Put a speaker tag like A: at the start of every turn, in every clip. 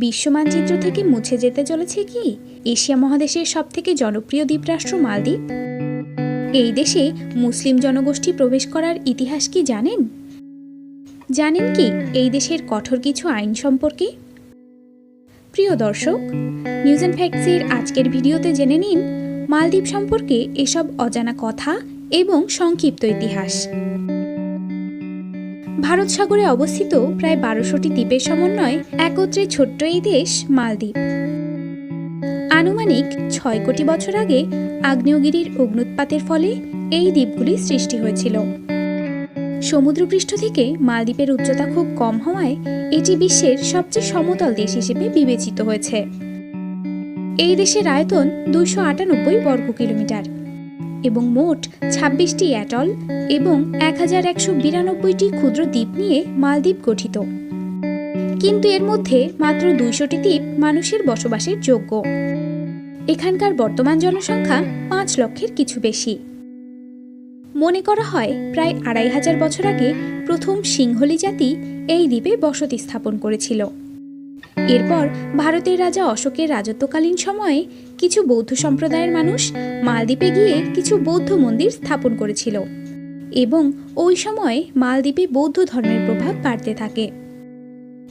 A: বিশ্ব মানচিত্র থেকে মুছে যেতে চলেছে কি? এশিয়া মহাদেশের সবথেকে জনপ্রিয় দ্বীপরাষ্ট্র মালদ্বীপ? এই দেশে মুসলিম জনগোষ্ঠী প্রবেশ করার ইতিহাস কি জানেন? জানেন কি এই দেশের কঠোর কিছু আইন সম্পর্কে? প্রিয় দর্শক নিউজ অ্যান্ড ফ্যাক্টসের আজকের ভিডিওতে জেনে নিন, মালদ্বীপ সম্পর্কে এসব অজানা কথা এবং সংক্ষিপ্ত ইতিহাস। ভারত সাগরে অবস্থিত প্রায় বারোশোটি দ্বীপের সমন্বয়ে একত্রে ছোট্ট এই দেশ মালদ্বীপ। আনুমানিক ছয় কোটি বছর আগে আগ্নেয়গিরির অগ্নুৎপাতের ফলে এই দ্বীপগুলি সৃষ্টি হয়েছিল। সমুদ্রপৃষ্ঠ থেকে মালদ্বীপের উচ্চতা খুব কম হওয়ায় এটি বিশ্বের সবচেয়ে সমতল দেশ হিসেবে বিবেচিত হয়েছে। এই দেশের আয়তন দুইশো আটানব্বই বর্গ কিলোমিটার। এবং মোট ছাব্বিশটি অ্যাটল এবং এক হাজার একশো বিরানব্বইটি ক্ষুদ্র দ্বীপ নিয়ে মালদ্বীপ গঠিত। কিন্তু এর মধ্যে মাত্র দুইশোটি দ্বীপ মানুষের বসবাসের যোগ্য। এখানকার বর্তমান জনসংখ্যা পাঁচ লক্ষের কিছু বেশি। মনে করা হয় প্রায় আড়াই হাজার বছর আগে প্রথম সিংহলি জাতি এই দ্বীপে বসতি স্থাপন করেছিল। এরপর ভারতের রাজা অশোকের রাজত্বকালীন সময়ে কিছু বৌদ্ধ সম্প্রদায়ের মানুষ মালদ্বীপে গিয়ে কিছু বৌদ্ধ মন্দির স্থাপন করেছিল এবং ওই সময়ে মালদ্বীপে বৌদ্ধ ধর্মের প্রভাব বাড়তে থাকে।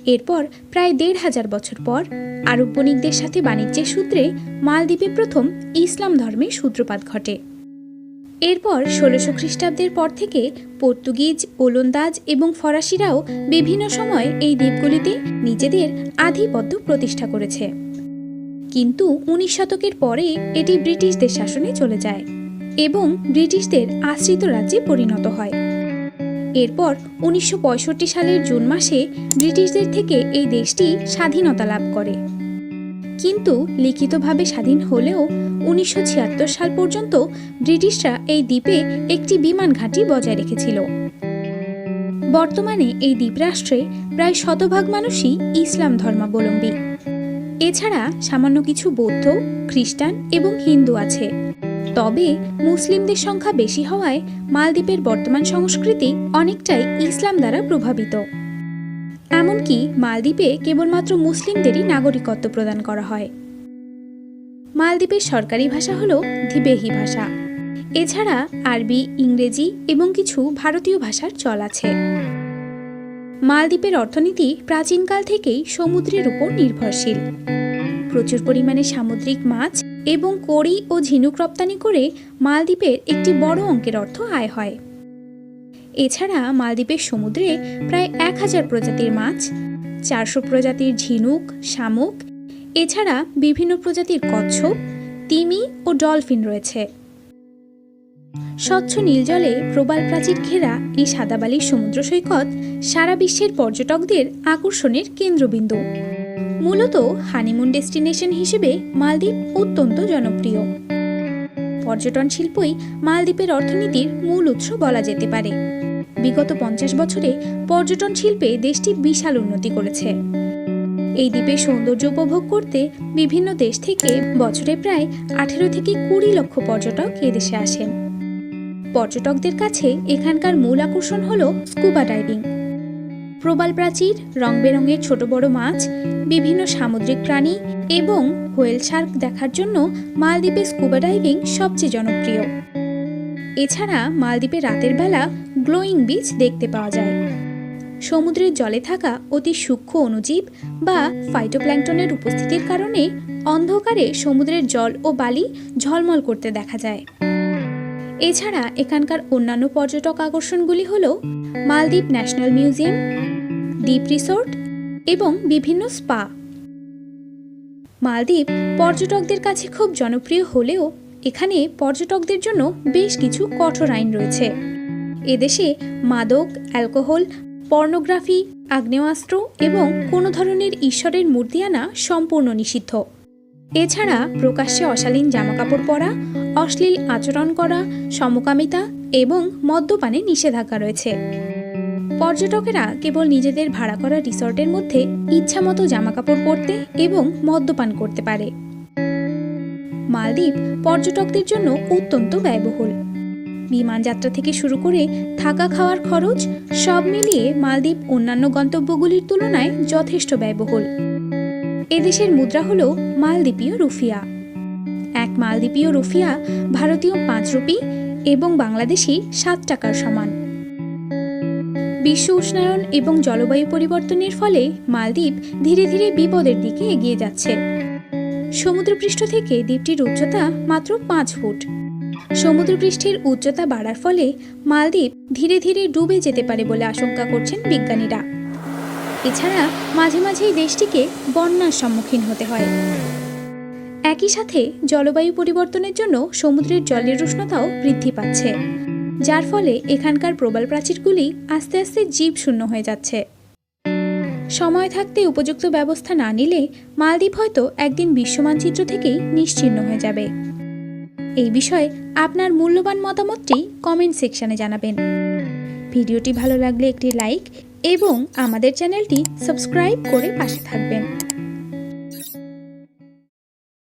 A: এরপর প্রায় দেড় হাজার বছর পর আরব বণিকদের সাথে বাণিজ্যের সূত্রে মালদ্বীপে প্রথম ইসলাম ধর্মের সূত্রপাত ঘটে। এরপর ষোলোশো খ্রিস্টাব্দের পর থেকে পর্তুগিজ, ওলন্দাজ এবং ফরাসিরাও বিভিন্ন সময় এই দ্বীপগুলিতে নিজেদের আধিপত্য প্রতিষ্ঠা করেছে। কিন্তু উনিশ শতকের পরে এটি ব্রিটিশদের শাসনে চলে যায় এবং ব্রিটিশদের আশ্রিত রাজ্যে পরিণত হয়। এরপর উনিশশো পঁয়ষট্টি সালের জুন মাসে ব্রিটিশদের থেকে এই দেশটি স্বাধীনতা লাভ করে। কিন্তু লিখিতভাবে স্বাধীন হলেও উনিশশো ছিয়াত্তর সাল পর্যন্ত ব্রিটিশরা এই দ্বীপে একটি বিমান ঘাঁটি বজায় রেখেছিল। বর্তমানে এই দ্বীপরাষ্ট্রে প্রায় শতভাগ মানুষই ইসলাম ধর্মাবলম্বী। এছাড়া সামান্য কিছু বৌদ্ধ, খ্রিস্টান এবং হিন্দু আছে। তবে মুসলিমদের সংখ্যা বেশি হওয়ায় মালদ্বীপের বর্তমান সংস্কৃতি অনেকটাই ইসলাম দ্বারা প্রভাবিত। এমনকি মালদ্বীপে কেবলমাত্র মুসলিমদেরই নাগরিকত্ব প্রদান করা হয়। মালদ্বীপের সরকারি ভাষা হল ধিবেহি ভাষা। এছাড়া আরবি, ইংরেজি এবং কিছু ভারতীয় ভাষার চল আছে। মালদ্বীপের অর্থনীতি প্রাচীনকাল থেকেই সমুদ্রের উপর নির্ভরশীল। প্রচুর পরিমাণে সামুদ্রিক মাছ এবং কড়ি ও ঝিনুক রপ্তানি করে মালদ্বীপের একটি বড় অঙ্কের অর্থ আয় হয়। এছাড়া মালদ্বীপের সমুদ্রে প্রায় এক হাজার প্রজাতির মাছ, চারশো প্রজাতির ঝিনুক, শামুক, এছাড়া বিভিন্ন প্রজাতির কচ্ছপ, তিমি ও ডলফিন রয়েছে। স্বচ্ছ নীল জলে প্রবাল প্রাচীর ঘেরা এই সাদাবালির সমুদ্র সৈকত সারা বিশ্বের পর্যটকদের আকর্ষণের কেন্দ্রবিন্দু। মূলত হানিমুন ডেস্টিনেশন হিসেবে মালদ্বীপ অত্যন্ত জনপ্রিয়। পর্যটন শিল্পই মালদ্বীপের অর্থনীতির মূল উৎস বলা যেতে পারে। বিগত পঞ্চাশ বছরে পর্যটন শিল্পে দেশটি বিশাল উন্নতি করেছে। এই দ্বীপের সৌন্দর্য উপভোগ করতে বিভিন্ন দেশ থেকে বছরে প্রায় আঠেরো থেকে কুড়ি লক্ষ পর্যটক এদেশে আসেন। পর্যটকদের কাছে এখানকার মূল আকর্ষণ হল স্কুবা ডাইভিং। প্রবাল প্রাচীর রং বেরঙের ছোট বড় মাছ, বিভিন্ন সামুদ্রিক প্রাণী এবং হোয়েল শার্ক দেখার জন্য মালদ্বীপে স্কুবা ডাইভিং সবচেয়ে জনপ্রিয়। এছাড়া মালদ্বীপে রাতের বেলা গ্লোয়িং বিচ দেখতে পাওয়া যায়। সমুদ্রের জলে থাকা অতি সূক্ষ্ম অণুজীব বা ফাইটোপ্ল্যাঙ্কটনের উপস্থিতির কারণে অন্ধকারে সমুদ্রের জল ও বালি ঝলমল করতে দেখা যায়। এছাড়া এখানকার অন্যান্য পর্যটক আকর্ষণগুলি হল মালদ্বীপ ন্যাশনাল মিউজিয়াম দ্বীপ রিসোর্ট এবং বিভিন্ন স্পা। মালদ্বীপ পর্যটকদের কাছে খুব জনপ্রিয় হলেও এখানে পর্যটকদের জন্য বেশ কিছু কঠোর আইন রয়েছে। এদেশে মাদক, অ্যালকোহল, পর্নোগ্রাফি, আগ্নেয়াস্ত্র এবং কোনো ধরনের ঈশ্বরের মূর্তি আনা সম্পূর্ণ নিষিদ্ধ। এছাড়া প্রকাশ্যে অশালীন জামাকাপড় পরা, অশ্লীল আচরণ করা, সমকামিতা এবং মদ্যপানে নিষেধাজ্ঞা রয়েছে। পর্যটকেরা কেবল নিজেদের ভাড়া করা রিসর্টের মধ্যে ইচ্ছামতো জামাকাপড় পরতে এবং মদ্যপান করতে পারে। মালদ্বীপ পর্যটকদের জন্য অত্যন্ত ব্যয়বহুল। বিমান যাত্রা থেকে শুরু করে থাকা খাওয়ার খরচ সব মিলিয়ে মালদ্বীপ অন্যান্য গন্তব্যগুলির তুলনায় যথেষ্ট ব্যয়বহুল। এদেশের মুদ্রা হল মালদ্বীপীয় রুফিয়া। এক মালদ্বীপীয় রুফিয়া ভারতীয় পাঁচ রুপি এবং বাংলাদেশি সাত টাকার সমান। বিশ্ব উষ্ণায়ন এবং জলবায়ু পরিবর্তনের ফলে মালদ্বীপ ধীরে ধীরে বিপদের দিকে এগিয়ে যাচ্ছে। সমুদ্রপৃষ্ঠ থেকে দ্বীপটির উচ্চতা মাত্র পাঁচ ফুট। সমুদ্রপৃষ্ঠের উচ্চতা বাড়ার ফলে মালদ্বীপ ধীরে ধীরে ডুবে যেতে পারে বলে আশঙ্কা করছেন বিজ্ঞানীরা। এছাড়া মাঝে মাঝেই দেশটিকে বন্যার সম্মুখীন হতে হয়। একই সাথে জলবায়ু পরিবর্তনের জন্য সমুদ্রের জলের উষ্ণতাও বৃদ্ধি পাচ্ছে, যার ফলে এখানকার প্রবাল প্রাচীরগুলি আস্তে আস্তে জীব শূন্য হয়ে যাচ্ছে। সময় থাকতে উপযুক্ত ব্যবস্থা না নিলে মালদ্বীপ হয়তো একদিন বিশ্ব মানচিত্র থেকেই নিশ্চিহ্ন হয়ে যাবে। এই বিষয়ে আপনার মূল্যবান মতামতটি কমেন্ট সেকশনে জানাবেন। ভিডিওটি ভালো লাগলে একটি লাইক এবং আমাদের চ্যানেলটি সাবস্ক্রাইব করে পাশে থাকবেন।